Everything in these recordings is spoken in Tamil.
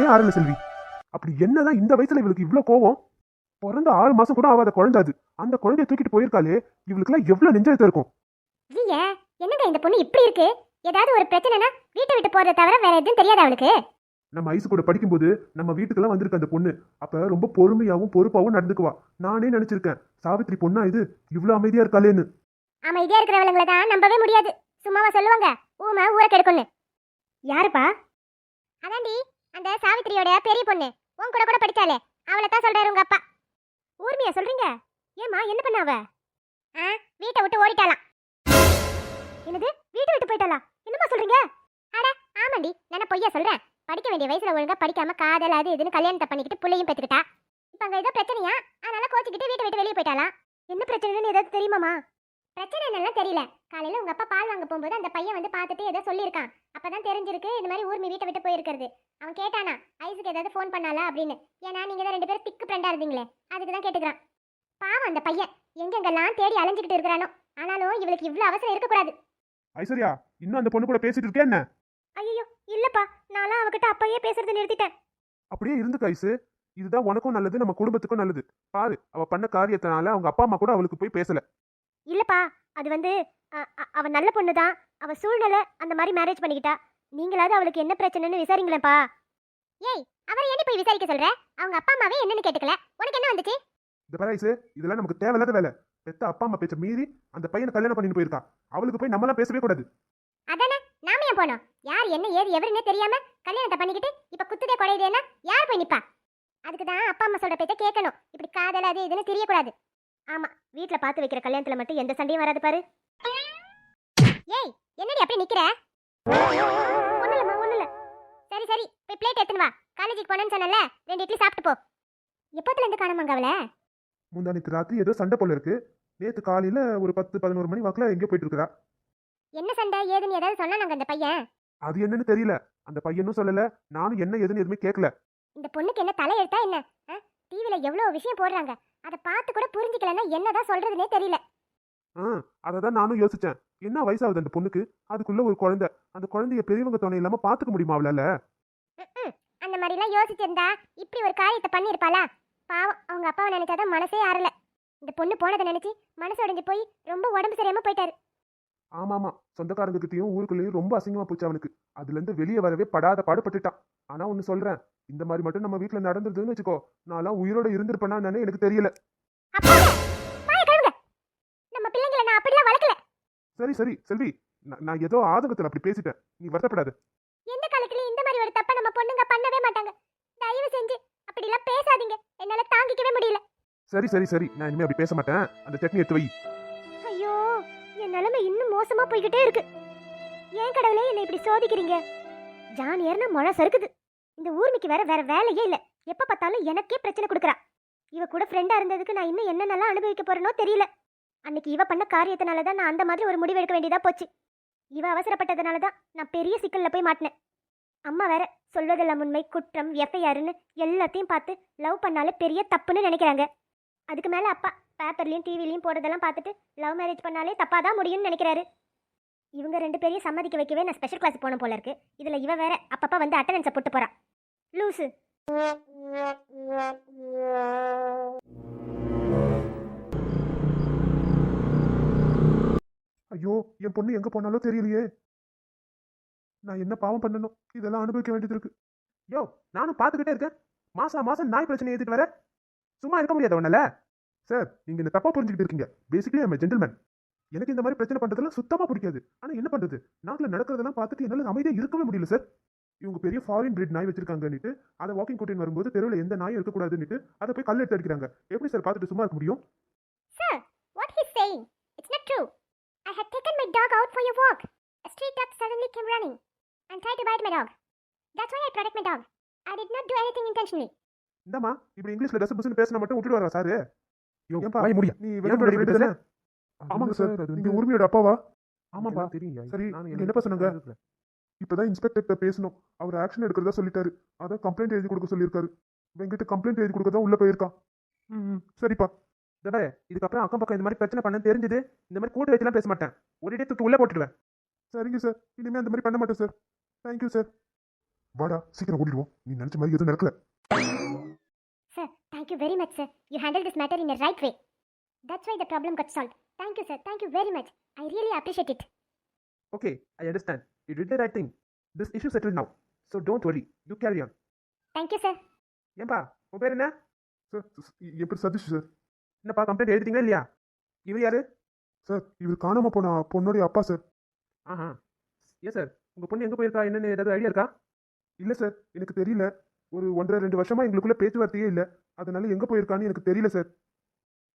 மனசே ஆறல செல்வி. அப்படி என்னதான் இந்த வயசுல இவளுக்கு இவ்ளோ கோவம்? பிறந்த ஆறு மாசம் கூட ஆகாத குழந்தை அது. அந்த குழந்தைய தூக்கிட்டு போயிருக்காளே இவளுக்குலாம் எவ்வளவு நெஞ்செழுத்து இருக்கும்? என்னங்க இந்த பொண்ணு இப்படி இருக்கு? ஏதாவது ஒரு பிரச்சனைனா வீட்டை விட்டு போறதை தவிர வேற எதுவும் தெரியாது அவளுக்கு? நம்ம ஐசு கூட படிக்கும்போது நம்ம வீட்டுக்கெல்லாம் வந்திருக்கு அந்த பொண்ணு. அப்ப ரொம்ப பொறுமையாவும் பொறுப்பாவும் நடந்துக்குவா. நானே நினைச்சிருக்கேன் சாவித்திரி பொண்ணா இது? இவ்ளோ அமைதியா இருக்காளேன்னு. அமைதியா இருக்கிறவங்கள தான் நம்பவே முடியாது. சும்மாவா சொல்லுவாங்க? ஊமை ஊரை கெடுக்கும்னு யாருப்பா? அதாண்டி அந்த சாவித்திரியோட பெரிய பொண்ணு. உன் கூட கூட படிச்சாலே அவளை தான் சொல்றாரு உங்க அப்பா. ஊர்மியா சொல்றீங்க? ஏமா என்ன பண்ண அவ? ஆ வீட்டை விட்டு ஓடிட்டாலாம் என்னது? வீட்டை விட்டு போயிட்டாலாம் என்னமா சொல்றீங்க? அட ஆமாண்டி. நான் பொய்யா சொல்றேன். படிக்க வேண்டிய வயசுல ஒழுங்கா படிக்காம காதல் அது இதுன்னு கல்யாணத்தை பண்ணிக்கிட்டு புள்ளையும் பெற்றுக்கிட்டா இப்ப அங்க ஏதோ பிரச்சனையா? அதனால கோச்சிக்கிட்டு வீட்டை விட்டு வெளியே போயிட்டாலாம் என்ன பிரச்சனைன்னு ஏதாவது தெரியுமாமா பிரச்சனை என்னெல்லாம் தெரியல. காலையில உங்க அப்பா பால் வாங்க போகும்போது அந்த பையன் வந்து பார்த்துட்டு ஏதோ சொல்லியிருக்கான். அப்பதான் தெரிஞ்சிருக்கு இந்த மாதிரி ஊர்மி வீட்டை விட்டு போயிருக்கிறது. அவன் கேட்டானா ஐஸுக்கு ஏதாவது ஃபோன் பண்ணாலா அப்படின்னு. ஏன்னா நீங்க தான் ரெண்டு பேரும் திக்கு ஃப்ரெண்டா இருந்தீங்களே. அதுக்கு தான் கேட்டுக்கிறான். பாவம் அந்த பையன். எங்கெங்கெல்லாம் தேடி அலைஞ்சுக்கிட்டு இருக்கிறானோ. ஆனாலும் இவளுக்கு இவ்வளவு அவசரம் இருக்கக்கூடாது. ஐஸ்வர்யா இன்னும் அந்த பொண்ணு கூட பேசிட்டு இருக்கே என்ன? ஐயோ இல்லப்பா. நான்லாம் அவகிட்ட அப்பயே பேசுறது நிறுத்திட்டேன். அப்படியே இருந்து ஐசு. இதுதான் உனக்கும் நல்லது நம்ம குடும்பத்துக்கும் நல்லது. பாரு அவ பண்ண காரியத்தினால அவங்க அப்பா அம்மா கூட அவளுக்கு போய் பேசல. இல்லப்பா அது வந்து அ- அ- அவ நல்ல பொண்ணு தான் அவ சூழ்நிலை அந்த மாதிரி மேரேஜ் பண்ணிக்கிட்டா. நீங்களாவது அவளுக்கு என்ன பிரச்சனைன்னு விசாரிங்களேப்பா ஏய் அவரை என்ன போய் விசாரிக்க சொல்ற? அவங்க அப்பா அம்மாவே என்னன்னு கேட்டுக்கல. உனக்கு என்ன வந்துச்சு? இந்த பாரு ஐசு இதெல்லாம் நமக்கு தேவையில்லாத வேலை. பெத்த அப்பா அம்மா பேச்ச மீறி அந்த பையனை கல்யாணம் பண்ணிட்டு போயிருக்கா. அவளுக்கு போய் நம்மளாம் பேசவே கூடாது. அதானே நாம ஏன் போனோம்? யார் என்ன ஏது எவருன்னே தெரியாம கல்யாணத்தை பண்ணிக்கிட்டு இப்ப குத்துதே குறையுதேன்னா யார் போய் நிப்பா? அதுக்கு தான் அப்பா அம்மா சொல்ற பேச்ச கேட்கணும். இப்படி காதல் அது இதுன்னு தெரியக்கூடாது. ஆமா வீட்ல பார்த்து வைக்கிற கல்யாணத்துல மட்டும் எந்த சண்டையும் வராது பாரு. ஏய் என்னடி அப்படி நிக்கிற? ஒண்ணும் இல்ல. சரி சரி போய் பிளேட் எடுத்துன்னு வா. காலேஜுக்கு போனேன்னு சொன்னல ரெண்டு இட்லி சாப்பிட்டு போ. எப்போத்துல இருந்து காணாமாங்க அவளை? முந்தானத்து ராத்திரி ஏதோ சண்டை போல இருக்கு. நேத்து காலையில ஒரு பத்து பதினோரு மணி வாக்குல எங்கேயோ போயிட்டு இருக்கா என்ன சண்டை ஏதுன்னு ஏதாவது சொன்னாங்க அந்த பையன்? அது என்னன்னு தெரியல. அந்த பையனும் சொல்லல. நானும் என்ன ஏதுன்னு எதுவுமே கேட்கல இந்த பொண்ணுக்கு என்ன தலை எழுத்தா என்ன? டிவில எவ்வளவு விஷயம் போடுறாங்க. அதை பார்த்து கூட புரிஞ்சுக்கலன்னா என்னதான் சொல்றதுனே தெரியல. ஆ அதை தான் நானும் யோசிச்சேன். என்ன வயசாகுது அந்த பொண்ணுக்கு? அதுக்குள்ள ஒரு குழந்தை. அந்த குழந்தைய பெரியவங்க துணை இல்லாம பாத்துக்க முடியுமா அவளால. அந்த மாதிரிலாம் யோசிச்சிருந்தா இப்படி ஒரு காரியத்தை பண்ணியிருப்பாளா? பாவம் அவங்க அப்பாவை நினைச்சாதான் மனசே ஆறல. இந்த பொண்ணு போனதை நினைச்சு மனசு உடைஞ்சு போய் ரொம்ப உடம்பு சரியாம போயிட்டாரு. ஆமா ஆமா சொந்தக்காரங்க கிட்டயும் ஊருக்குள்ளேயும் ரொம்ப அசிங்கமா போச்சு அவனுக்கு. அதுல இருந்து வெளியே வரவே படாத பாடுபட்டுட்டான். ஆனா ஒன்னு சொல்றேன். இந்த மாதிரி மட்டும் நம்ம வீட்டுல நடந்ததுன்னு வச்சுக்கோ. நான்லாம் உயிரோட இருந்திருப்பேனான்னு எனக்கு தெரியல. சரி சரி செல்வி நான் ஏதோ ஆதங்கத்துல அப்படி பேசிட்டேன். நீ வருத்தப்படாத. எந்த காலத்துலயும் இந்த மாதிரி ஒரு தப்பை நம்ம பொண்ணுங்க பண்ணவே மாட்டாங்க. தயவு செஞ்சு அப்படிலாம் பேசாதீங்க. என்னால தாங்கிக்கவே முடியல. சரி சரி சரி. நான் இனிமே அப்படி பேச மாட்டேன். அந்த சட்னி எடுத்து வை. ஐயோ என் நிலைமை இன்னும் மோசமா போய்கிட்டே இருக்கு. ஏன் கடவுளே என்னை இப்படி சோதிக்கிறீங்க? ஜான் ஏறினா முழை சறுக்குது இந்த ஊர்மிக்கு வேற வேற வேலையே இல்லை. எப்போ பார்த்தாலும் எனக்கே பிரச்சனை கொடுக்குறா. இவ கூட ஃப்ரெண்டாக இருந்ததுக்கு நான் இன்னும் என்னென்னலாம் அனுபவிக்க போறேனோ தெரியல. அன்னைக்கு இவ பண்ண காரியத்தினால தான் நான் அந்த மாதிரி ஒரு முடிவு எடுக்க வேண்டியதாக போச்சு. இவ அவசரப்பட்டதுனால தான் நான் பெரிய சிக்கலில் போய் மாட்டினேன். அம்மா வேற சொல்வதெல்லாம் உண்மை குற்றம் எஃப்ஐஆர்னு எல்லாத்தையும் பார்த்து லவ் பண்ணாலே பெரிய தப்புன்னு நினைக்கிறாங்க. அதுக்கு மேலே அப்பா பேப்பர்லேயும் டிவிலையும் போடுறதெல்லாம் பார்த்துட்டு லவ் மேரேஜ் பண்ணாலே தப்பாக தான் முடியும்னு நினைக்கிறாரு. இவங்க ரெண்டு பேரையும் சம்மதிக்க வைக்கவே நான் ஸ்பெஷல் கிளாஸ் போன போல இருக்கு. இதில் இவ வேற அப்பப்போ வந்து அட்டண்டன்ஸை போட்டு போகிறான் லூசு. ஐயோ என் பொண்ணு எங்க போனாலும் தெரியலையே. நான் என்ன பாவம் பண்ணணும் இதெல்லாம் அனுபவிக்க வேண்டியது இருக்கு யோ நானும் பார்த்துக்கிட்டே இருக்கேன். மாசா மாசம் நாய் பிரச்சனை ஏற்றிட்டு வர. சும்மா இருக்க முடியாது உன்னால. சார் நீங்க இந்த தப்பா புரிஞ்சுக்கிட்டு இருக்கீங்க. பேசிக்கலி ஐம் ஜென்டில்மேன் எனக்கு இந்த மாதிரி பிரச்சனை பண்றதெல்லாம் சுத்தமா பிடிக்காது. ஆனா என்ன பண்றது? நாட்டில் நடக்கிறதெல்லாம் பார்த்துட்டு என்னால அமைதியாக இருக்கவே முடியல சார். இவங்க பெரிய ஃபாரின் breed நாய் வச்சிருக்காங்கன்னுட்டு அதை வாக்கிங் கூட்டின்னு வரும்போது தெருவில் எந்த நாயும் இருக்கக்கூடாதுன்னுட்டு அதை போய் கல் எடுத்து அடிக்கிறாங்க எப்படி சார் பார்த்துட்டு சும்மா இருக்க முடியும்? Sir, what he's saying, it's not true. I had taken my dog out for a walk. A street dog suddenly came running and tried to bite my dog. That's why I protect my dog. I did not do anything intentionally. இந்தாம்மா இப்படி இங்கிலீஷ்ல டஸ் புஸ்னு பேசினா மட்டும் விட்டுட்டு வரா சார் ஏன்பா வாய் முடியா. நீ ஃப்ரெண்டு தானே ஆமாங்க சார், சார் நீங்க உரிமையோட அப்பாவா? ஆமாப்பா. தெரியும் சரி, என்னப்பா சொன்னாங்க? இப்பதான் இன்ஸ்பெக்டர்கிட்ட பேசணும். அவர் ஆக்ஷன் எடுக்கிறதா சொல்லிட்டாரு. அதான் கம்ப்ளைண்ட் எழுதி கொடுக்க சொல்லியிருக்காரு. வெங்கிட்ட கம்ப்ளைண்ட் எழுதி கொடுக்க தான் உள்ள போயிருக்கான். ம் சரிப்பா. தடவை இதுக்கப்புறம் அக்கம் பக்கம் இந்த மாதிரி பிரச்சனை பண்ண தெரிஞ்சது இந்த மாதிரி கூட்டு வச்சுலாம் பேச மாட்டேன். ஒரே தூக்கி உள்ள போட்டுடுவேன். சரிங்க சார். இனிமே அந்த மாதிரி பண்ண மாட்டேன் சார். Thank you sir. வாடா சீக்கிரம் ஓடிடுவோம். நீ நினைச்ச மாதிரி எதுவும் நடக்கல. Sir thank you very much sir you handle this matter in right way that's why the problem got solved thank you sir thank you very much I really appreciate it okay I understand you did the right thing this issue settle now so don't worry you carry on thank you sir ஏன்பா? உன் பேர் என்ன? சார் என் பேர் சதீஷ் சார் என்னப்பா கம்ப்ளைண்ட் எழுதிட்டீங்களா இல்லையா? இவர் யாரு? சார் இவர் காணாம போன பொண்ணுடைய அப்பா சார் ஆஹா. ஏன் சார் உங்கள் பொண்ணு எங்கே போயிருக்கா? என்னன்னு ஏதாவது ஐடியா இருக்கா? இல்ல சார் எனக்கு தெரியல. ஒரு ஒன்றரை ரெண்டு வருஷமா எங்களுக்குள்ள பேச்சுவார்த்தையே இல்ல. அதனால எங்க போயிருக்கான்னு எனக்கு தெரியல சார்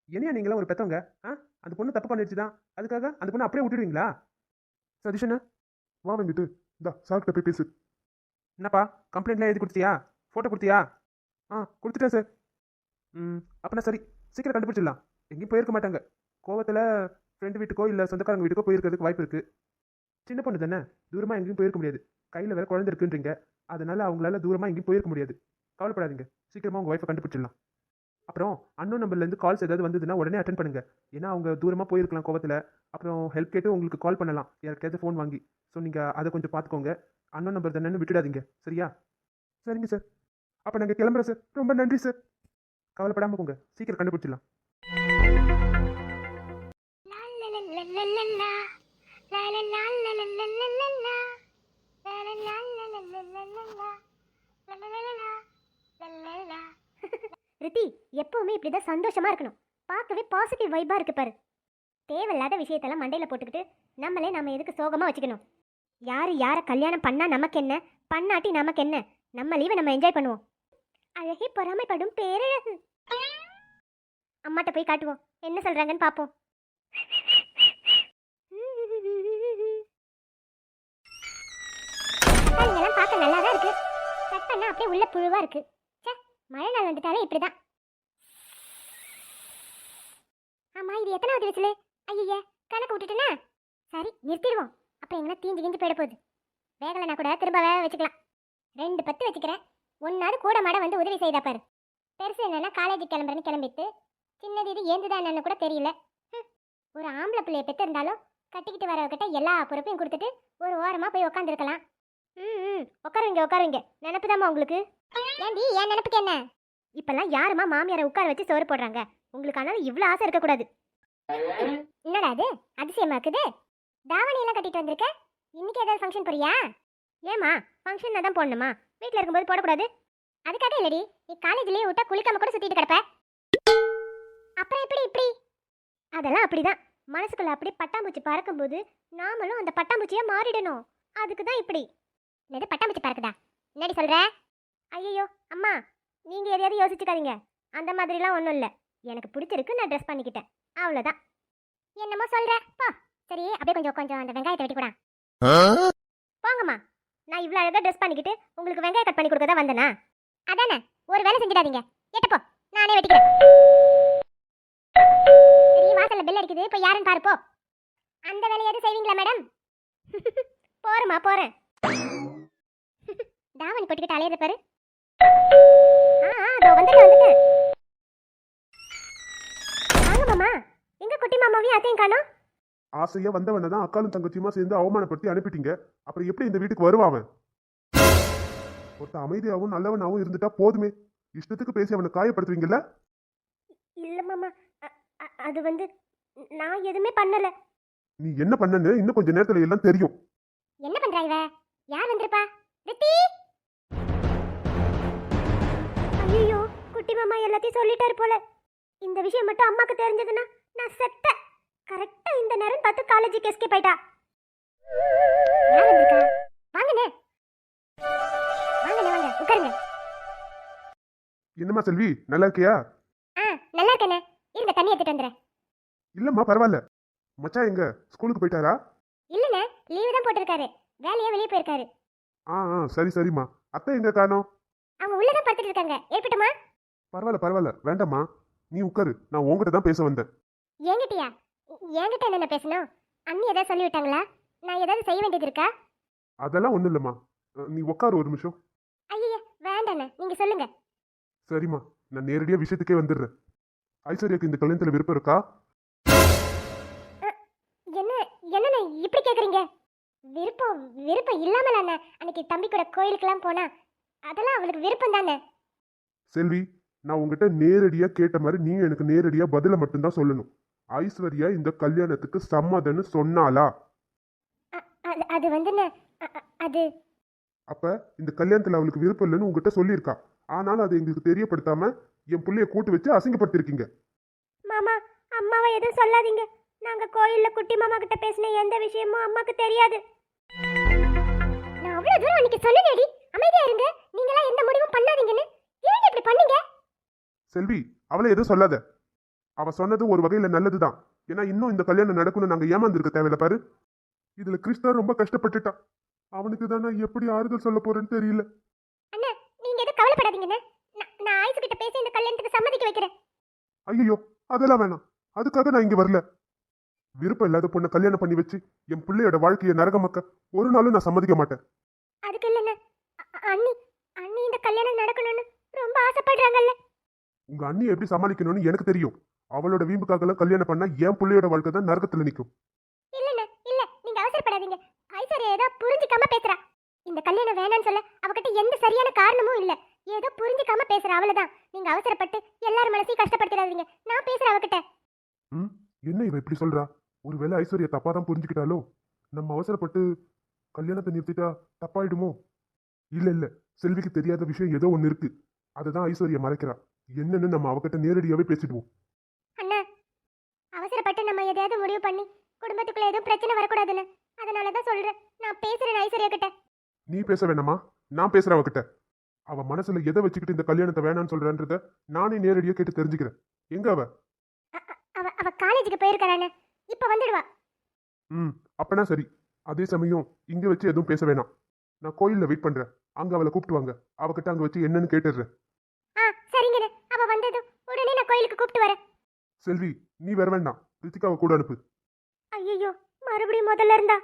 என்னையா நீங்களாம் ஒரு பெத்தவங்க? ஆ? அந்த பொண்ணு தப்பு பண்ணிடுச்சு தான் அதுக்காக அந்த பொண்ணு அப்படியே விட்டுடுவீங்களா? சதீஷண்ணா வா வந்துட்டு இந்தா சார்கிட்ட போய் பேசு. என்னப்பா கம்ப்ளைண்ட்லாம் எழுதி கொடுத்தியா ஃபோட்டோ கொடுத்தியா? ஆ கொடுத்துட்டேன் சார் ம் அப்பனா சரி சீக்கிரம் கண்டுபிடிச்சிடலாம். எங்கேயும் போயிருக்க மாட்டாங்க. கோவத்தில் ஃப்ரெண்டு வீட்டுக்கோ இல்லை சொந்தக்காரங்க வீட்டுக்கோ போயிருக்கிறதுக்கு வாய்ப்பு இருக்குது சின்ன பொண்ணு தானே? தூரமாக எங்கேயும் போயிருக்க முடியாது. கையில் வேற குழந்தை இருக்குன்றீங்க. அதனால் அவங்களால தூரமாக எங்கேயும் போயிருக்க முடியாது. கவலைப்படாதீங்க. சீக்கிரமாக உங்கள் ஒய்ஃபை கண்டுபிடிச்சிடலாம். அப்புறம் அன்னோ நம்பர்லேருந்து கால்ஸ் ஏதாவது வந்ததுன்னா உடனே அட்டன் பண்ணுங்க. ஏன்னா அவங்க தூரமாக போயிருக்கலாம் கோவத்தில். அப்புறம் ஹெல்ப் கேட்டு உங்களுக்கு கால் பண்ணலாம். யாருக்காவது ஃபோன் வாங்கி. ஸோ நீங்கள் அதை கொஞ்சம் பார்த்துக்கோங்க. அன்னோ நம்பர் தானேன்னு விட்டுடாதீங்க. சரியா? சரிங்க சார் அப்போ நாங்கள் கிளம்புறோம் சார் ரொம்ப நன்றி சார் கவலைப்படாமல் போங்க. சீக்கிரம் கண்டுபிடிச்சிடலாம். ரித்தி எப்பவுமே இப்படிதான் சந்தோஷமா இருக்கணும். பார்க்கவே பாசிட்டிவ் வைபா இருக்கு பாரு. தேவையில்லாத விஷயத்தெல்லாம் மண்டையில போட்டுக்கிட்டு நம்மளே நம்ம எதுக்கு சோகமா வச்சுக்கணும்? யாரு யாரை கல்யாணம் பண்ணா நமக்கு என்ன? பண்ணாட்டி நமக்கு என்ன? நம்ம லீவை நம்ம என்ஜாய் பண்ணுவோம். அழகே பொறாமைப்படும் பேரழகு. அம்மாட்ட போய் காட்டுவோம். என்ன சொல்றாங்கன்னு பாப்போம் தக்காளிங்கெல்லாம் பார்க்க நல்லா தான் இருக்கு. கட் பண்ணா அப்படியே உள்ள புழுவா இருக்கு. மழை நாள் வந்துட்டாலே இப்படிதான். ஆமா இது எத்தனாவது விசிலு? ஐயே கணக்கு விட்டுட்டுனா? சரி நிறுத்திடுவோம். அப்புறம் எங்கன்னா தீஞ்சு கிஞ்சி போயிட போகுது. வேகலைனா கூட திரும்ப வேக வச்சுக்கலாம். ரெண்டு பத்து வச்சுக்கிறேன். ஒன்னாவது கூட மாட வந்து உதவி செய்தா பாரு. பெருசு என்னன்னா காலேஜுக்கு கிளம்புறேன்னு கிளம்பிட்டு சின்னது இது ஏந்துதான் என்னன்னு கூட தெரியல. ஒரு ஆம்பளை பிள்ளைய பெற்று இருந்தாலும் கட்டிக்கிட்டு வரவகிட்ட எல்லா பொறுப்பையும் கொடுத்துட்டு ஒரு ஓரமாக போய் உட்காந்துருக்கலாம் ம் உட்காருங்க உட்காருங்க நினப்புதாம்மா உங்களுக்கு? ஏண்டி என் நினப்புக்கு என்ன? இப்பெல்லாம் யாருமா மாமியாரை உட்கார வச்சு சோறு போடுறாங்க? உங்களுக்கு ஆனாலும் இவ்வளோ ஆசை இருக்கக்கூடாது. என்னடா அது அதிசயமா இருக்குது? தாவணி எல்லாம் கட்டிட்டு வந்திருக்க? இன்னைக்கு ஏதாவது ஃபங்க்ஷன் போறியா? ஏமா ஃபங்க்ஷன் தான் போடணுமா? வீட்டில் இருக்கும்போது போடக்கூடாது. அதுக்காக இல்லடி. நீ காலேஜ்லயே விட்டா குளிக்காம கூட சுத்திட்டு கிடப்ப. அப்புறம் எப்படி இப்படி? அதெல்லாம் அப்படிதான். மனசுக்குள்ள அப்படி பட்டாம்பூச்சி பறக்கும்போது நாமளும் அந்த பட்டாம்பூச்சியா மாறிடணும். அதுக்கு தான் இப்படி. என்னது பட்டாம்பூச்சி பறக்குதா? என்னடி சொல்ற? ஐயோ அம்மா நீங்க எதையாவது யோசிச்சுக்காதீங்க. அந்த மாதிரிலாம் ஒன்றும் இல்லை. எனக்கு பிடிச்சிருக்கு நான் ட்ரெஸ் பண்ணிக்கிட்டேன். அவ்வளோதான் என்னமோ சொல்ற? பா. சரி அப்படியே கொஞ்சம் கொஞ்சம் அந்த வெங்காயத்தை வெட்டி கூட போங்கம்மா. நான் இவ்வளோ அழகாக ட்ரெஸ் பண்ணிக்கிட்டு உங்களுக்கு வெங்காயம் கட் பண்ணி கொடுக்க தான் வந்தேனா? அதானே ஒரு வேலை செஞ்சிடாதீங்க. எட்டப்போ நானே வெட்டிக்கிறேன். சரி வாசல்ல பெல் அடிக்குது. இப்போ யாருன்னு பாரு போ. அந்த வேலையாவது செய்வீங்களா மேடம்? போறேம்மா போறேன். தாவணி போட்டுக்கிட்டு அலையிற பாரு. ஆ அதோ வந்துட்டேன் வந்துட்டேன். வாங்க மாமா. எங்க குட்டி மாமாவையும் அத்தையும் காணோம்? ஆசையா வந்தவனை தான் அக்காலும் தங்கச்சியுமா சேர்ந்து அவமானப்படுத்தி அனுப்பிட்டீங்க. அப்புறம் எப்படி இந்த வீட்டுக்கு வருவான் அவன்? ஒருத்த அமைதியாவும் நல்லவனாவும் இருந்துட்டா போதுமே. இஷ்டத்துக்கு பேசி அவனை காயப்படுத்துவீங்கல்ல? இல்ல மாமா. அது வந்து நான் எதுவுமே பண்ணல. நீ என்ன பண்ணன்னு இன்னும் கொஞ்ச நேரத்துல எல்லாம் தெரியும். என்ன பண்றா இவ? யார் வந்திருப்பா? ரித்தி? குட்டி மாமா எல்லாத்தையும் சொல்லிட்டாரு போல. இந்த விஷயம் மட்டும் அம்மாக்கு தெரிஞ்சதுன்னா நான் செத்த. கரெக்டா இந்த நேரம் பார்த்து காலேஜுக்கு எஸ்கேப் ஆயிட்டா. வாங்கண்ணே. வாங்கண்ணே வாங்க. உட்காருங்க. என்னம்மா செல்வி நல்லா இருக்கியா? ஆ நல்லா இருக்கண்ணே. இருங்க தண்ணி எடுத்துட்டு வந்துடுறேன். இல்லம்மா பரவாயில்ல. மச்சான் எங்க? ஸ்கூலுக்கு போயிட்டாரா? இல்லைண்ணே லீவு தான் போட்டிருக்காரு. வேலையா வெளியே போயிருக்காரு. ஆ ஆ சரி சரிம்மா. அத்தை எங்க காணோம் அவங்க உள்ளதான் படுத்துட்டு இருக்காங்க. ஏற்பட்டுமா? பரவாயில்ல பரவாயில்ல. வேண்டாம்மா. நீ உட்காரு. நான் உங்ககிட்ட தான் பேச வந்தேன். என்கிட்டயா என்கிட்ட என்னென்ன பேசணும்? அண்ணி ஏதாவது சொல்லி விட்டாங்களா? நான் ஏதாவது செய்ய வேண்டியது இருக்கா? அதெல்லாம் ஒண்ணும் இல்லம்மா. நீ உட்காரு ஒரு நிமிஷம். ஐயா வேண்டாண்ணே. நீங்க சொல்லுங்க. சரிம்மா. நான் நேரடியா விஷயத்துக்கே வந்துடுறேன். ஐஸ்வர்யாக்கு இந்த கல்யாணத்துல விருப்பம் இருக்கா? என்ன என்னண்ணே இப்படி கேக்குறீங்க? விருப்பம் விருப்பம் இல்லாமல் அண்ணா அன்னைக்கு தம்பி கூட கோயிலுக்கெல்லாம் போனா அதெல்லாம் அவளுக்கு விருப்பம் தானே செல்வி நான் உங்ககிட்ட நேரடியா கேட்ட மாதிரி நீ எனக்கு நேரடியா பதில மட்டும்தான் சொல்லணும். ஐஸ்வர்யா இந்த கல்யாணத்துக்கு சம்மதன்னு சொன்னாளா? அது அ- அது அப்ப இந்த கல்யாணத்துல அவளுக்கு விருப்பம் இல்லைன்னு உங்ககிட்ட சொல்லியிருக்கா. ஆனாலும் அதை எங்களுக்கு தெரியப்படுத்தாம என் புள்ளைய கூட்டு வச்சு அசிங்கப்படுத்திருக்கீங்க மாமா அம்மாவை எதுவும் சொல்லாதீங்க. நாங்க கோயில்ல குட்டி மாமா கிட்ட பேசின எந்த விஷயமும் அம்மாக்கு தெரியாது. நான் அவ்வளவு தூரம் அன்னைக்கு சொன்னேடி அமைதியா இருங்க. நீங்களாம் எந்த முடிவும் பண்ணாதீங்கன்னு. ஏன் இப்படி பண்ணீங்க? செல்வி அவளை எதுவும் சொல்லாத. அவ சொன்னது ஒரு வகையில நல்லதுதான். ஏன்னா இன்னும் இந்த கல்யாணம் நடக்கணும் நாங்க ஏமாந்துருக்க தேவையில்ல பாரு. இதுல கிருஷ்ணா ரொம்ப கஷ்டப்பட்டுட்டான் அவனுக்கு தான் நான் எப்படி ஆறுதல் சொல்ல போறேன்னு தெரியல. அண்ணா நீங்க எதுவும் கவலைப்படாதீங்கண்ணே நான் ஆயுசு கிட்ட பேசி இந்த கல்யாணத்துக்கு சம்மதிக்க வைக்கிறேன். ஐயோ அதெல்லாம் வேணாம். அதுக்காக நான் இங்க வரல. விருப்பம் இல்லாத பொண்ணை கல்யாணம் பண்ணி வச்சு என் பிள்ளையோட வாழ்க்கையை நரகமாக்க ஒரு நாளும் நான் சம்மதிக்க மாட்டேன். அதுக்கு இல்லைண்ணே அண்ணி அண்ணி இந்த கல்யாணம் நடக்கணும்னு ரொம்ப ஆசைப்படுறாங்கல்ல. உங்க அண்ணியை எப்படி சமாளிக்கணும்னு எனக்கு தெரியும். அவளோட வீம்புக்காகலாம் கல்யாணம் பண்ணா என் பிள்ளையோட வாழ்க்கை தான் நரகத்துல நிற்கும் இல்லண்ணே இல்ல. நீங்க அவசரப்படாதீங்க. ஐஸ்வர்யா ஏதோ புரிஞ்சுக்காம பேசுறா. இந்த கல்யாணம் வேணாம்னு சொல்ல அவகிட்ட எந்த சரியான காரணமும் இல்ல. ஏதோ புரிஞ்சுக்காம பேசுறா அவ்வளவுதான். நீங்க அவசரப்பட்டு எல்லார் மனசையும் கஷ்டப்படுத்திடாதீங்க. நான் பேசுறேன் அவகிட்ட. ம்? என்ன இவ இப்படி சொல்றா? ஒருவேளை ஐஸ்வர்யா தப்பா தான் புரிஞ்சுக்கிட்டாலோ? நம்ம அவசரப்பட்டு கல்யாணத்தை நிறுத்திட்டா தப்பாயிடுமோ? இல்ல இல்ல. செல்விக்கு தெரியாத விஷயம் ஏதோ ஒண்ணு இருக்கு. அதுதான் ஐஸ்வர்யா மறைக்கிறா. என்னன்னு நம்ம அவகிட்ட நேரடியாவே பேசிடுவோம். அண்ணா அவசரப்பட்டு நம்ம எதையாவது முடிவு பண்ணி குடும்பத்துக்குள்ள எதுவும் பிரச்சனை வரக்கூடாதுன்னு. அதனால தான் சொல்றேன். நான் பேசுறேன் ஐஸ்வர்யா கிட்ட. நீ பேச வேணாமா? நான் பேசுறேன் அவகிட்ட. அவ மனசுல எதை வச்சுக்கிட்டு இந்த கல்யாணத்தை வேணாம்னு சொல்றன்றத நானே நேரடியா கேட்டு தெரிஞ்சுக்கிறேன். எங்க அவ? அவ அவ காலேஜுக்கு போயிருக்கானே இப்ப வந்துடுவா. ம் அப்பனா சரி. அதே சமயம் இங்க வச்சு எதுவும் பேச வேணாம். நான் கோயில்ல வெயிட் பண்றேன். அங்க அவளை கூப்பிட்டு வாங்க. அவகிட்ட அங்க வச்சு என்னன்னு கேட்டுடுறேன் ஆ சரிங்கண்ணே அவ வந்ததும் உடனே நான் கோயிலுக்கு கூப்பிட்டு வரேன். செல்வி நீ வர வேண்டாம். ரித்திகாவை கூட அனுப்பு. ஐயோ மறுபடியும் முதல்ல இருந்தா?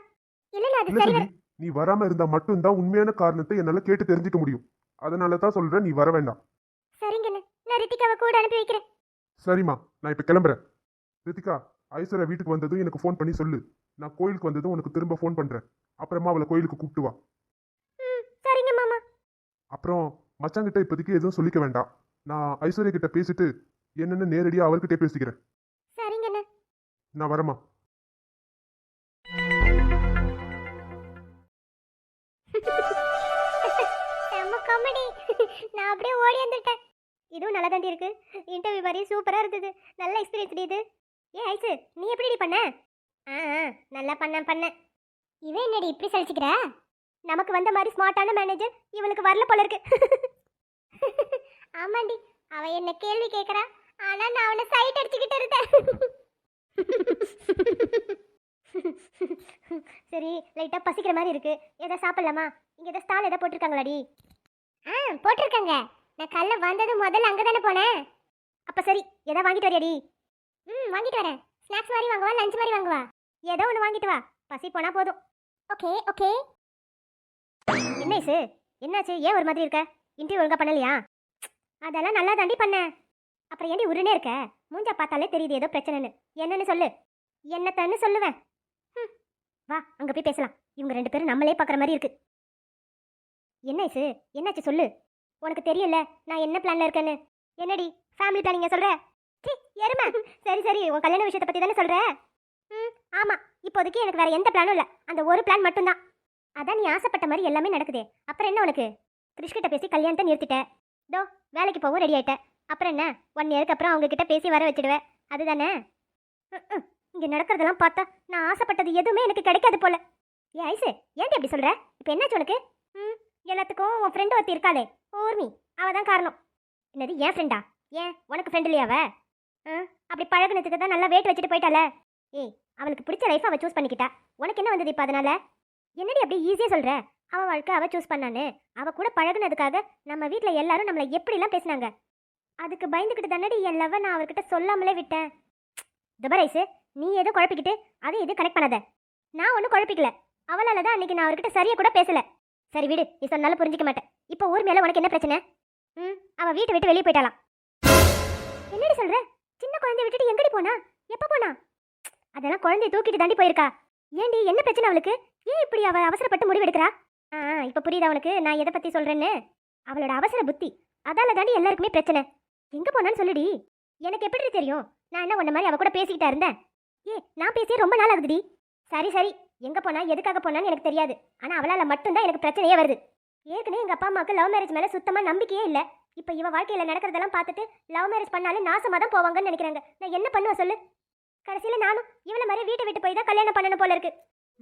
இல்லைண்ணா அது இல்ல சரி செல்வி நீ வராம இருந்தா மட்டும்தான் உண்மையான காரணத்தை என்னால கேட்டு தெரிஞ்சுக்க முடியும். அதனால தான் சொல்றேன் நீ வர வேண்டாம். சரிங்கண்ணே நான் ரித்திகாவை கூட அனுப்பி வைக்கிறேன். சரிம்மா நான் இப்ப கிளம்புறேன். ரித்திகா ஐஸ்வர்யா வீட்டுக்கு வந்ததும் எனக்கு ஃபோன் பண்ணி சொல்லு. நான் கோயிலுக்கு வந்ததும் உனக்கு திரும்ப ஃபோன் பண்றேன். அப்புறமா அவளை கோயிலுக்கு கூப்பிட்டு வா. ம் சரிங்க மாமா. அப்புறம் மச்சாங்கிட்ட இப்போதைக்கு எதுவும் சொல்லிக்க வேண்டாம். நான் ஐஸ்வர்யா கிட்ட பேசிட்டு என்னன்னு நேரடியா அவர்கிட்டே பேசிக்கிறேன். சரிங்கண்ணே. நான் வரமா நான் அப்படியே ஓடி வந்துட்டேன். இதுவும் நல்லா தாண்டி இருக்கு. இன்டர்வியூ மாதிரி சூப்பரா இருந்தது. நல்ல எக்ஸ்பீரியன்ஸ் இது. ஏ ஐசு நீ எப்படி பண்ண? ஆ நல்லா பண்ணேன் பண்ணேன். இவன் என்னடி இப்படி சலிச்சுக்கிற? நமக்கு வந்த மாதிரி ஸ்மார்ட்டான மேனேஜர் இவளுக்கு வரல போல இருக்கு. ஆமாண்டி அவ என்ன கேள்வி கேக்குறா? ஆனா நான் அவனை சைட் அடிச்சுக்கிட்டு இருந்தேன். சரி லைட்டா பசிக்கிற மாதிரி இருக்கு. ஏதோ சாப்பிடலாமா? இங்க ஏதோ ஸ்டால் எதை போட்டிருக்காங்களாடி? ஆ போட்டிருக்காங்க. நான் கல்ல வந்தது முதல்ல அங்கே தானே போனேன். அப்ப சரி எதை வாங்கிட்டு வரையாடி? ம் வாங்கிட்டு வரேன். ஸ்நாக்ஸ் மாதிரி வாங்குவா லஞ்ச் மாதிரி வாங்குவா ஏதோ ஒன்று வாங்கிட்டு வா. பசி போனா போதும். Okay okay. என்ன இசு என்னாச்சு? ஏன் ஒரு மாதிரி இருக்க? இன்டர்வியூ ஒழுங்காக பண்ணலையா? அதெல்லாம் நல்லா தாண்டி பண்ணேன். அப்புறம் ஏண்டி உருனே இருக்க? மூஞ்சா பார்த்தாலே தெரியுது ஏதோ பிரச்சனைன்னு. என்னன்னு சொல்லு. என்னத்தன்னு சொல்லுவேன். ம், வா அங்க போய் பேசலாம். இவங்க ரெண்டு பேரும் நம்மளே பார்க்குற மாதிரி இருக்கு. என்ன இசு என்னாச்சு சொல்லு. உனக்கு தெரியல நான் என்ன பிளான்ல இருக்கேன்னு? என்னடி? ஃபேமிலி பிளானிங்க சொல்ற? சி, எருமை. சரி சரி உன் கல்யாண விஷயத்தை பத்தி தானே சொல்ற? ம் ஆமா. இப்போதைக்கு எனக்கு வேற எந்த பிளானும் இல்ல. அந்த ஒரு பிளான் மட்டும்தான். அதான் நீ ஆசைப்பட்ட மாதிரி எல்லாமே நடக்குதே. அப்புறம் என்ன உனக்கு? கிருஷ்கிட்ட பேசி கல்யாணத்தை நிறுத்திட்ட. தோ வேலைக்கு போகவும் ரெடி ஆயிட்டேன் அப்புறம் என்ன? ஒன் இயருக்கு அப்புறம் அவங்க கிட்ட பேசி வர வச்சிடுவேன் அதுதானே? ம், இங்க நடக்கிறதெல்லாம் பார்த்தா நான் ஆசைப்பட்டது எதுவுமே எனக்கு கிடைக்காது போல. ஏ ஐசு ஏன்டி அப்படி சொல்ற? இப்போ என்னாச்சு உனக்கு? ம் எல்லாத்துக்கும் உன் ஃப்ரெண்டு ஒருத்தி இருக்காளே ஊர்மி. அவ தான் காரணம். என்னது ஏன் ஃப்ரெண்டா ஏன் உனக்கு ஃப்ரெண்ட் இல்லையா அவ ஆ, அப்படி பழகுனதுக்கு தான் நல்லா வெயிட் வச்சுட்டு போயிட்டால ஏய் அவளுக்கு பிடிச்ச லைஃப் அவள் சூஸ் பண்ணிக்கிட்டா. உனக்கு என்ன வந்தது இப்போ அதனால? என்னடி அப்படி ஈஸியாக சொல்கிற அவள் வாழ்க்கை அவள் சூஸ் பண்ணான்னு. அவள் கூட பழகுனதுக்காக நம்ம வீட்டில் எல்லாரும் நம்மளை எப்படிலாம் பேசுனாங்க? அதுக்கு பயந்துக்கிட்டு தானடி என் லவ் நான் அவர்கிட்ட சொல்லாமலே விட்டேன். துபரைசு நீ எதுவும் குழப்பிக்கிட்டு அதை எதுவும் கனெக்ட் பண்ணாத. நான் ஒன்றும் குழப்பிக்கல. அவளால தான் அன்னைக்கு நான் அவர்கிட்ட சரியாக கூட பேசலை. சரி வீடு நீ சொன்னாலும் புரிஞ்சுக்க மாட்டேன். இப்போ ஊர் மேலே உனக்கு என்ன பிரச்சனை? ம் அவள் வீட்டை விட்டு வெளியே போயிட்டாலாம் என்னடி சொல்கிற சின்ன குழந்தைய விட்டுட்டு எங்கடி போனா? எப்போ போனா? அதெல்லாம் குழந்தைய தூக்கிட்டு தாண்டி போயிருக்கா. ஏண்டி என்ன பிரச்சனை அவளுக்கு? ஏன் இப்படி அவள் அவசரப்பட்டு முடிவெடுக்கிறா ஆ ஆ, புரியுது அவளுக்கு நான் எதை பற்றி சொல்கிறேன்னு அவளோட அவசர புத்தி அதால தாண்டி எல்லாருக்குமே பிரச்சனை. எங்க போனான்னு சொல்லுடி. எனக்கு எப்படி தெரியும்? நான் என்ன உன்ன மாதிரி அவ கூட பேசிக்கிட்டா இருந்தேன் ஏ நான் பேசியே ரொம்ப நாள் ஆகுதுடி. சரி சரி. எங்க போனா எதுக்காக போனான்னு எனக்கு தெரியாது. ஆனா அவளால மட்டும்தான் எனக்கு பிரச்சனையே வருது. ஏற்கனவே எங்க அப்பா அம்மாவுக்கு லவ் மேரேஜ் மேல சுத்தமா நம்பிக்கையே இல்ல. இப்ப இவ வாழ்க்கையில நடக்கிறதெல்லாம் பார்த்துட்டு லவ் மேரேஜ் பண்ணாலும் நாசமா தான் போவாங்கன்னு நினைக்கிறாங்க. நான் என்ன பண்ணுவேன் சொல்லு? கடைசியில நானும் இவள மாதிரி வீட்டை விட்டு போய் தான் கல்யாணம் பண்ணணும் போல இருக்கு.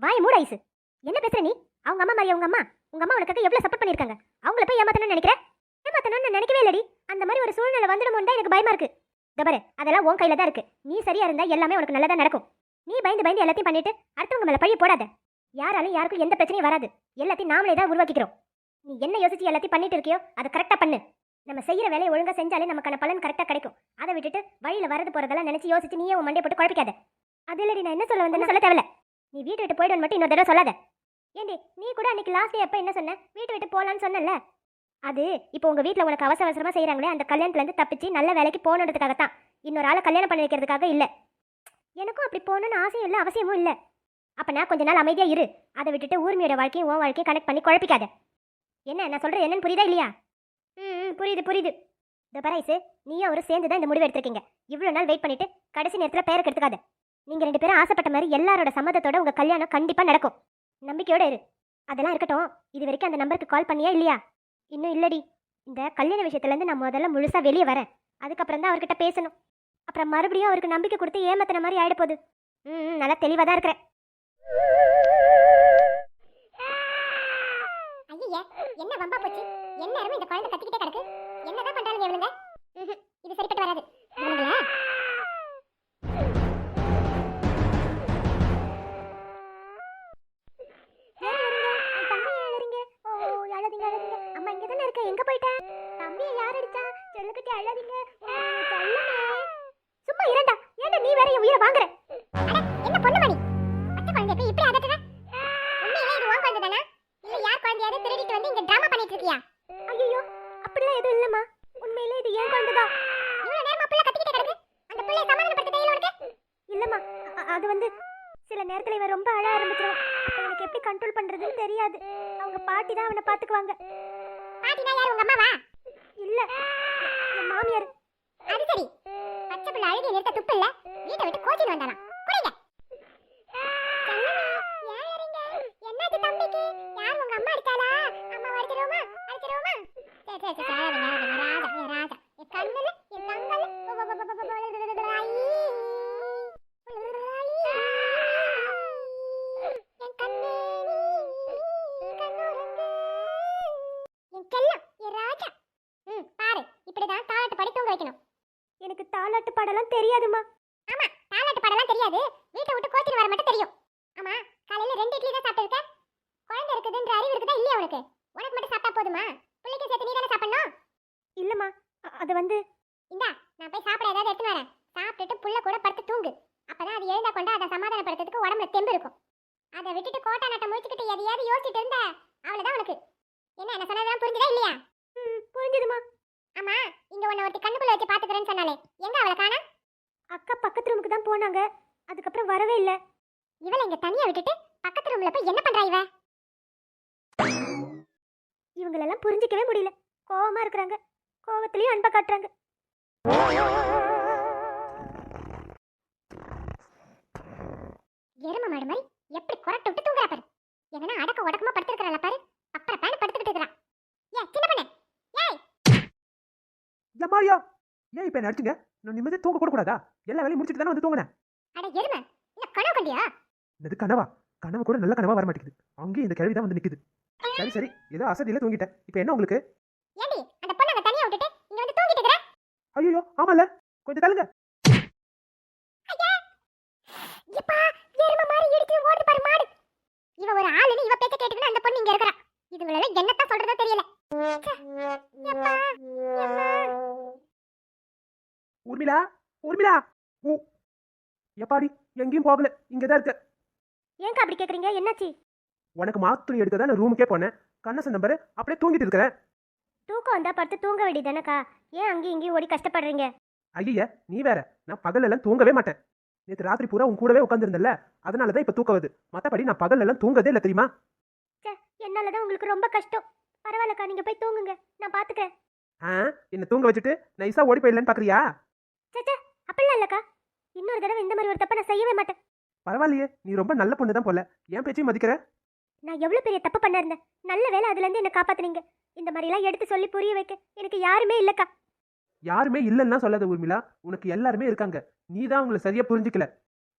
வாய் மூட ஐசு. என்ன பேசுற நீ? அவங்க அம்மா மாதிரி அவங்க அம்மா? உங்க அம்மா உனக்காக எவ்வளவு சப்போர்ட் பண்ணிருக்காங்க அவங்கள போய் ஏமாத்தணும்னு நினைக்கிறேன் ஏமாத்தணும்னு நான் நினைக்கவே இல்லடி. அந்த மாதிரி ஒரு சூழ்நிலை வந்துடுமோன்னு தான் எனக்கு பயமா இருக்கு. இதோ அதெல்லாம் உன் கையில தான் இருக்கு. நீ சரியா இருந்தா எல்லாமே உனக்கு நல்லதா நடக்கும். நீ பயந்து பயந்து எல்லாத்தையும் பண்ணிட்டு அடுத்தவங்க மேல பழி போடாத. யாராலும் யாருக்கும் எந்த பிரச்சனையும் வராது. எல்லாத்தையும் நாமளே தான் உருவாக்கிக்கிறோம். நீ என்ன யோசிச்சு எல்லாத்தையும் பண்ணிட்டு இருக்கியோ அதை கரெக்டா பண்ணு. நம்ம செய்யற வேலையை ஒழுங்கா செஞ்சாலே நமக்கான பலன் கரெக்டா கிடைக்கும். அதை விட்டுட்டு வழியில வரது போறதெல்லாம் நினைச்சு யோசிச்சு நீயே உன் மண்டே போட்டு குழப்பிக்காத. அது இல்லடி நான் என்ன சொல்ல வந்தேன்னு சொல்ல தேவையில்ல. நீ வீட்டு விட்டு போயிடுன்னு மட்டும் இன்னொரு தடவை சொல்லாத. ஏண்டி நீ கூட அன்னைக்கு லாஸ்ட் எப்போ எப்ப என்ன சொன்ன? வீட்டு விட்டு போலான்னு சொன்னல அது இப்போ உங்க வீட்டில் உனக்கு அவசர அவசரமா செய்கிறாங்களே அந்த கல்யாணத்துலேருந்து தப்பிச்சு நல்ல வேலைக்கு போகணுன்றதுக்காக தான் இன்னொரு ஆளை கல்யாணம் பண்ணி வைக்கிறதுக்காக இல்லை. எனக்கும் அப்படி போகணும்னு ஆசையும் இல்லை அவசியமும் இல்லை. அப்போ நான் கொஞ்ச நாள் அமைதியாக இரு. அதை விட்டுட்டு ஊர்மியோட வாழ்க்கையும் உன் வாழ்க்கையும் கனெக்ட் பண்ணி குழப்பிக்காத. என்ன நான் சொல்கிறது என்னன்னு புரியுதா இல்லையா? ம் ம், புரியுது புரியுது. இந்த பரைசு நீயும் அவரும் சேர்ந்து தான் இந்த முடிவு எடுத்திருக்கீங்க. இவ்வளோ நாள் வெயிட் பண்ணிட்டு கடைசி நேரத்தில் பேருக்கு எடுத்துக்காத. நீங்கள் ரெண்டு பேரும் ஆசைப்பட்ட மாதிரி எல்லாரோட சம்மதத்தோட உங்கள் கல்யாணம் கண்டிப்பாக நடக்கும். நம்பிக்கையோட இரு. அதெல்லாம் இருக்கட்டும். இது வரைக்கும் அந்த நம்பருக்கு கால் பண்ணியா இல்லையா? இன்னும் இல்லடி. இந்த கல்யாண விஷயத்துலேருந்து நான் முதல்ல முழுசாக வெளியே வரேன். அதுக்கப்புறம் தான் அவர்கிட்ட பேசணும். அப்புறம் மறுபடியும் அவருக்கு நம்பிக்கை கொடுத்து ஏமாத்தின மாதிரி ஆயிட போகுது ம் நல்லா தெளிவாக தான் இருக்கிறேன். ஐயா என்ன வம்பா போச்சு? என்ன இந்த குழந்தை கத்திக்கிட்டே கிடக்கு? என்னதான் பண்றாங்க இவனுங்க இது சரிப்பட்டு வராது. இருக்க எங்க போயிட்ட? தம்பியை யார் அடிச்சா? செல்லுக்கட்டி அழாதீங்க. சும்மா இரண்டா ஏன்டா நீ வேற என் உயிரை வாங்குற? என்ன பொண்ணு மணி? அத்தை குழந்தை போய் இப்படி அதட்டுற உண்மையிலே இது உன் குழந்தை தானா இல்ல யார் குழந்தையாவது திருடிட்டு வந்து இங்க டிராமா பண்ணிட்டு இருக்கியா? ஐயோ அப்படிலாம் எதுவும் இல்லம்மா. உண்மையிலே இது ஏன் குழந்தை தான் இவ்வளவு நேரமா பிள்ளை கத்திக்கிட்டே கிடக்கு? அந்த பிள்ளைய சமாதானப்படுத்த தெரியல உனக்கு? இல்லம்மா அது வந்து சில நேரத்துல இவன் ரொம்ப அழ ஆரம்பிச்சிருவான். அப்ப எனக்கு எப்படி கண்ட்ரோல் பண்றதுன்னு தெரியாது. அவங்க பாட்டி தான் அவனை பாத்துக்குவாங்க. பாட்டினா அம்மா வா. இல்ல என் மாமியார். அது சரி. பச்சை பிள்ளை அழுகி நிறுத்த துப்பு இல்ல. வீட்டை விட்டு கோச்சிட்டு வந்தாலாம் குடிங்க என்னாச்சு தம்பிக்கு? யார் உங்க அம்மா அடிச்சாளா? அம்மா அடிச்சிருவோமா? அடிச்சிருவோமா? சரி சரி சரி ராஜா ராஜா. கண்ணுல ராஜா. ம், பாரு இப்படிதான் தாலாட்டு பாடி தூங்க வைக்கணும். எனக்கு தாலாட்டு பாடலாம் தெரியாதுமா ஆமா தாலாட்டு பாடலாம் தெரியாது. வீட்டை விட்டு கோச்சிட்டு வர மட்டும் தெரியும். ஆமா காலையில ரெண்டு இட்லி தான் சாப்பிட்டு குழந்தை இருக்குதுன்ற அறிவு இருக்குதா இல்லையா உனக்கு? உனக்கு மட்டும் சாப்பிட்டா போதுமா? பிள்ளைக்கு சேர்த்து நீ தானே சாப்பிடணும்? இல்லம்மா அது வந்து இந்தா நான் போய் சாப்பிட ஏதாவது எடுத்து வரேன். சாப்பிட்டுட்டு புள்ள கூட படுத்து தூங்கு. அப்பதான் அது எழுந்தா கொண்டு அதை சமாதானப்படுத்துறதுக்கு உடம்புல தெம்பு இருக்கும். அதை விட்டுட்டு கோட்டா நட்டை முடிச்சுக்கிட்டு எதையாவது யோசிச்சுட்டு இருந்த அவ்வளவுதான் உனக்கு. என்ன என்ன சொன்னதெல்லாம் புரிஞ்சுதா இல்லையா? புரிஞ்சதுமா ஆமா இங்க உன்னை ஒருத்தி கண்ணுக்குள்ள வச்சு பாத்துக்கிறேன்னு சொன்னாலே எங்க அவளை காணா? அக்கா பக்கத்து ரூமுக்கு தான் போனாங்க. அதுக்கப்புறம் வரவே இல்ல. இவளை இங்க தனியா விட்டுட்டு பக்கத்து ரூம்ல போய் என்ன பண்றா இவ? இவங்களெல்லாம் புரிஞ்சிக்கவே முடியல. கோவமா இருக்கிறாங்க. கோவத்திலயும் அன்பை காட்டுறாங்க. எரும மாடு மாதிரி எப்படி குரட்டு விட்டு தூங்குறா பாரு. எங்கன்னா அடக்க உடக்கமா படுத்திருக்கிறா பாரு அப்புறம் பேன படுத்துக்கிட்டு இருக்கிறா ஏ சின்ன பொண்ணு ஏய் எம்மாடியா ஏன் இப்போ என்ன அடிச்சிங்க? நான் நிம்மதியாக தூங்க கூட கூடாதா எல்லா வேலையும் முடிச்சுட்டு தானே வந்து தூங்கினேன். அட எரும இல்ல கனவு கண்டியா? இது கனவா? கனவு கூட நல்ல கனவா வர மாட்டேங்குது அங்கேயும் இந்த கேள்வி தான் வந்து நிக்குது. சரி சரி. ஏதோ அசதியில தூங்கிட்டேன். இப்போ என்ன உங்களுக்கு? ஏண்டி அந்த பொண்ணை தனியா விட்டுட்டு இங்க வந்து தூங்கிட்டு இருக்கற? ஐயோ ஆமால கொஞ்சம் தள்ளுங்க. எப்பா எரும மாதிரி இடிச்சு ஓடுது பாரு மாடு. இவ ஒரு ஆளுன்னு இவ பேச்ச கேட்டுக்கிட்டு அந்த பொண்ணு இங்க இருக்கறா. இதுங்கள என்னத்தான் சொல்றதோ தெரியல. ஊர்மிளா ஊ எப்பாடி? எங்கேயும் போகல. இங்கே தான் இருக்க. ஏன்க்கா அப்படி கேக்குறீங்க? என்னாச்சு? உனக்கு மாத்துணி எடுக்க தான் நான் ரூமுக்கே போனேன். கண்ணசன் நம்பர் அப்படியே தூங்கிட்டு இருக்கிறேன் தூக்கம் வந்தா படுத்து தூங்க வேண்டியதானக்கா ஏன் அங்கேயும் இங்கேயும் ஓடி கஷ்டப்படுறீங்க? ஐய நீ வேற. நான் பகலெல்லாம் தூங்கவே மாட்டேன். நேற்று ராத்திரி பூரா உன் கூடவே உட்காந்துருந்தல அதனால தான் இப்போ தூக்கம் வருது. மற்றபடி நான் பகல்ல எல்லாம் தூங்கதே இல்லை தெரியுமா? என்னால தான் உங்களுக்கு ரொம்ப கஷ்டம். பரவாயில்லக்கா நீங்க போய் தூங்குங்க. நான் பாத்துக்கிறேன். ஆ? என்ன தூங்க வச்சுட்டு நைஸா ஓடி போயிடலன்னு பார்க்கறியா சேச்சே அப்படிலாம் இல்லக்கா. இன்னொரு தடவை இந்த மாதிரி ஒரு தப்பை நான் செய்யவே மாட்டேன். பரவாயில்லையே நீ ரொம்ப நல்ல பொண்ணு தான் போல. என் பேச்சையும் மதிக்கிற? நான் எவ்வளவு பெரிய தப்பு பண்ண இருந்தேன் நல்ல வேளை அதுல இருந்து என்ன காப்பாத்துனீங்க. இந்த மாதிரி எல்லாம் எடுத்து சொல்லி புரிய வைக்க எனக்கு யாருமே இல்லக்கா. யாருமே இல்லைன்னா சொல்லாத ஊர்மிளா. உனக்கு எல்லாருமே இருக்காங்க. நீ தான் அவங்கள சரியா புரிஞ்சுக்கல.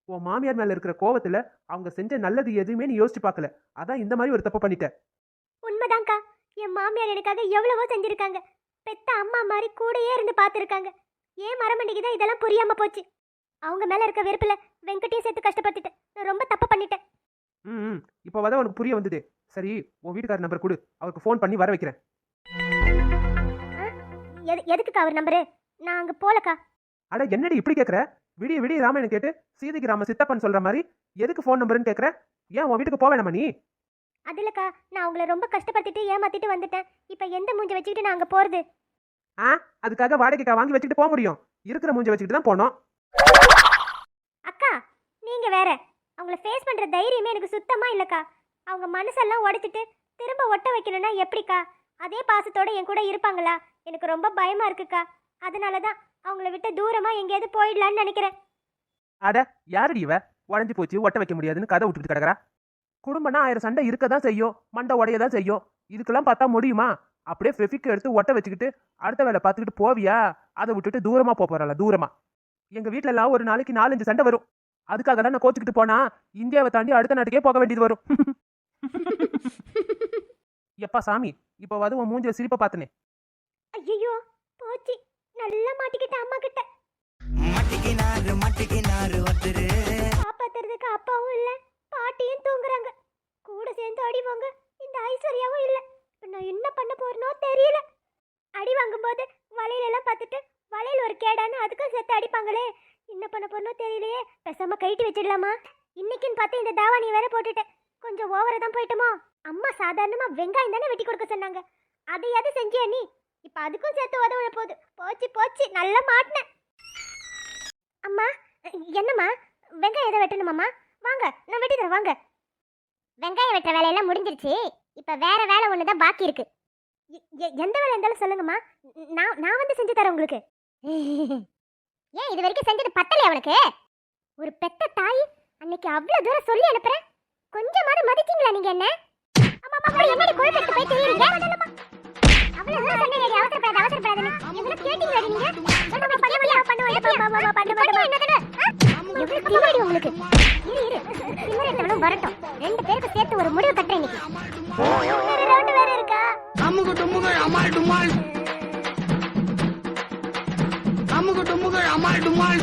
உன் மாமியார் மேல இருக்கிற கோவத்துல அவங்க செஞ்ச நல்லது எதுவுமே நீ யோசிச்சு பார்க்கல. அதான் இந்த மாதிரி ஒரு தப்பு பண்ணிட்ட. உண்மைதான்க்கா. என் மாமியார் எனக்காக எவ்வளவோ செஞ்சிருக்காங்க. பெத்த அம்மா மாதிரி கூடயே இருந்து பார்த்துருக்காங்க. ஏன் மரமண்டிக்கு தான் இதெல்லாம் புரியாம போச்சு? அவங்க மேல இருக்க வெறுப்புல வெங்கட்டையும் சேர்த்து கஷ்டப்படுத்திட்டேன் நான் ரொம்ப தப்பு பண்ணிட்டேன். ம் இப்போ வத உனக்கு புரிய வந்தது. சரி உன் வீட்டுக்கார நம்பர் கொடு. அவருக்கு ஃபோன் பண்ணி வர வைக்கிறேன். எது எதுக்குக்கா அவர் நம்பரு? நான் அங்க போலக்கா. அட என்னடி இப்படி கேட்குற விடிய விடிய ராமாயணம் கேட்டு சீதைக்கு ராம சித்தப்பன் சொல்ற மாதிரி எதுக்கு ஃபோன் நம்பர்னு கேட்குற ஏன் உன் வீட்டுக்கு போக வேணாமா நீ? அது இல்லக்கா நான் உங்களை ரொம்ப கஷ்டப்படுத்திட்டு ஏமாத்திட்டு வந்துட்டேன். இப்போ எந்த மூஞ்ச வச்சுக்கிட்டு நான் அங்க போறது? ஆ? அதுக்காக வாடகைக்கா வாங்கி வச்சுட்டு போக முடியும். இருக்கிற மூஞ்ச வச்சுக்கிட்டு தான் போனோம் அக்கா நீங்க வேற. அவங்கள ஃபேஸ் பண்ற தைரியமே எனக்கு சுத்தமா இல்லக்கா. அவங்க மனசெல்லாம் உடைச்சிட்டு திரும்ப ஒட்ட வைக்கணும்னா எப்படிக்கா? அதே பாசத்தோட என் கூட இருப்பாங்களா? எனக்கு ரொம்ப பயமா இருக்குக்கா. அதனால தான் அவங்கள விட்டு தூரமா எங்கேயாவது போயிடலான்னு நினைக்கிறேன். அட யாரடி இவ? உடஞ்சி போச்சு ஒட்ட வைக்க முடியாதுன்னு கதை விட்டுட்டு கிடக்குறா. குடும்பம்னா ஆயிரம் சண்டை இருக்க தான் செய்யும். மண்டை உடைய தான் செய்யும். இதுக்கெல்லாம் பார்த்தா முடியுமா? அப்படியே ஃபெஃபிக் எடுத்து ஒட்ட வச்சுக்கிட்டு அடுத்த வேலை பார்த்துக்கிட்டு போவியா? அதை விட்டுட்டு தூரமா போக போறாள? தூரமா. எங்க வீட்ல எல்லாம் ஒரு நாளைக்கு நாலஞ்சு சண்டை வரும். அதுக்காக தான் நான் கோச்சுக்கிட்டு போனா இந்தியாவை தாண்டி அடுத்த நாட்டுக்கே போக வேண்டியது வரும். எப்பா சாமி இப்போ வது உன் மூஞ்சில சிரிப்பை பார்த்தனே. ஐயோ போச்சு. நல்லா மாட்டிக்கிட்ட அம்மா கிட்ட. மட்டிக்கினாரு மட்டிக்கினாரு ஒருத்தரு. காப்பாத்துறதுக்கு அப்பாவும் இல்ல பாட்டியும் தூங்குறாங்க. கூட சேர்ந்து அடிவாங்க இந்த ஐஸ்வர்யாவும் இல்ல. நான் என்ன பண்ண போறேனோ தெரியல. அடி வாங்கும்போது வலையிலெல்லாம் பார்த்துட்டு வலையில் ஒரு கேடான்னு அதுக்கும் சேர்த்து அடிப்பாங்களே. என்ன பண்ண போறனோ தெரியலையே. பேசாம கைட்டு வச்சிடலாமா? இன்னைக்குன்னு பார்த்து இந்த தாவாணி வேற போட்டுட்டேன். கொஞ்சம் ஓவரா தான் போயிட்டுமா? அம்மா சாதாரணமா வெங்காயம் தானே வெட்டி கொடுக்க சொன்னாங்க. அதையாவது செஞ்சியா நீ? இப்போ அதுக்கும் சேர்த்து உதவ போகுது. போச்சு போச்சு. நல்லா மாட்டினேன். அம்மா என்னம்மா? வெங்காயம் எதை வெட்டணுமாம்மா? வாங்க நான் வெட்டி தரேன் வாங்க. வெங்காயம் வெட்டுற வேலையெல்லாம் முடிஞ்சிருச்சு. இப்போ வேற வேலை ஒன்று தான் பாக்கி இருக்கு. எந்த வேலை இருந்தாலும் சொல்லுங்கம்மா. நான் நான் வந்து செஞ்சு தரேன் உங்களுக்கு. ஏன் இது வரைக்கும் செஞ்சது பத்தலையா அவனுக்கு ஒரு பெத்த தாய் அன்னைக்கு அவ்வளோ தூரம் சொல்லி அனுப்புறேன். கொஞ்சமாவது மதிச்சீங்களா நீங்க என்ன? என்னடி கொழுப்பெடுத்து போய் தெரியுறீங்க? அவ்வளவு தூரம் சொன்னேன் அவசரப்படாத அவசரப்படாதன்னு எவ்வளவு கேட்டீங்களா நீங்க? சொன்னபடி பண்ண முடியாது பண்ணுவேன் பண்ண மாட்டேன் என்னதுன்னு? எவ்வளவு திமிரடி உங்களுக்கு இரு இரு திமிர் வரட்டும் ரெண்டு பேருக்கு சேர்த்து ஒரு முடிவு கட்டுறேன் இன்னைக்கு ரவுண்ட் வேற இருக்கா அம்முக்கு டுமுகள் அம்மாள் டும்மாள் அம்முக்கு டுமுகள் அம்மாள் டும்மாள்